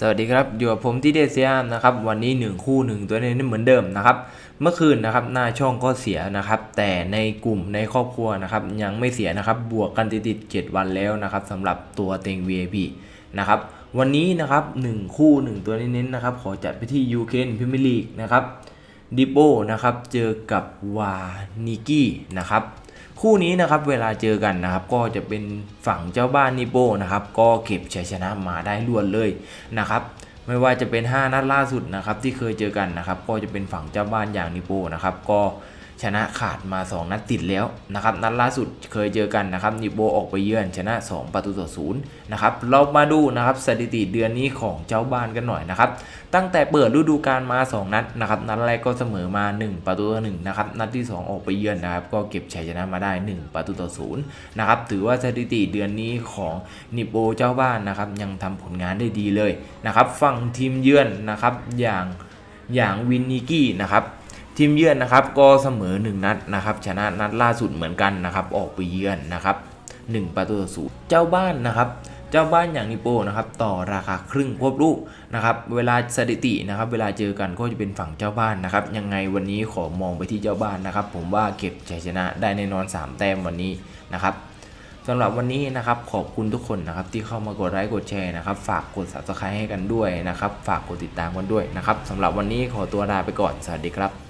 สวัสดีครับอยู่กับผมที่เดซยามนะครับวันนี้ 1 คู่ 1 ตัวนี้เหมือนเดิมนะครับเมื่อคืนนะครับหน้าช่องก็เสียนะครับ แต่ในกลุ่มในครอบครัวนะครับยังไม่เสียนะครับบวกกันติดๆ7วันแล้วนะครับสำหรับตัวเต็ง VIP นะครับวันนี้นะครับ 1 คู่ 1 ตัวนี้เน้นนะครับขอจัดไปที่ยูเคนพิมยร์ลีกนะครับดิโปนะครับเจอกับวานิกี้นะครับ คู่นี้นะครับเวลาเจอกันนะครับก็จะเป็นฝั่งเจ้าบ้านนิโบนะครับก็เก็บชัยชนะมาได้รวดเลยนะครับไม่ว่าจะเป็น 5 นัดล่าสุดนะครับที่เคยเจอกันนะครับก็จะเป็นฝั่งเจ้าบ้านอย่างนิโบนะครับก็ ชนะขาดมา 2 นัดติดแล้วนะครับนัดล่าสุดเคยเจอกันนะครับนิโปออกไปเยือนชนะ 2 ประตูต่อศูนย์นะครับเรามาดูนะครับสถิติเดือนนี้ของเจ้าบ้านกันหน่อยนะครับตั้งแต่เปิดฤดูกาลมา 2 นัดนะครับนัดแรกก็เสมอมา 1 ประตูต่อ1นะครับนัดที่ 2 ออกไปเยือนนะครับก็เก็บชัยชนะมาได้ 1 ประตูต่อ0นย์นะครับถือว่าสถิติเดือนนี้ของนิโปเจ้าบ้านนะครับยังทำผลงานได้ดีเลยนะครับฝั่งทีมเยือนนะครับอย่างอย่างวินนิกี้นะครับ ทีมเยือนนะครับก็เสมอ 1 นัดนะครับชนะนัดล่าสุดเหมือนกันนะครับออกไปเยือนนะครับ1ประตูต่อศูนย์เจ้าบ้านนะครับเจ้าบ้านอย่างนิโปนะครับต่อราคาครึ่งควบลูกนะครับเวลาสถิตินะครับเวลาเจอกันก็จะเป็นฝั่งเจ้าบ้านนะครับยังไงวันนี้ขอมองไปที่เจ้าบ้านนะครับ ผมว่าเก็บชัยชนะได้แน่นอน 3 แต้มวันนี้นะครับสำหรับวันนี้นะครับขอบคุณทุกคนนะครับที่เข้ามากดไลค์กดแชร์นะครับฝากกด subscribe ให้กันด้วยนะครับฝากกดติดตามกันด้วยนะครับสำหรับวันนี้ขอตัวลาไปก่อนสวัสดีครับ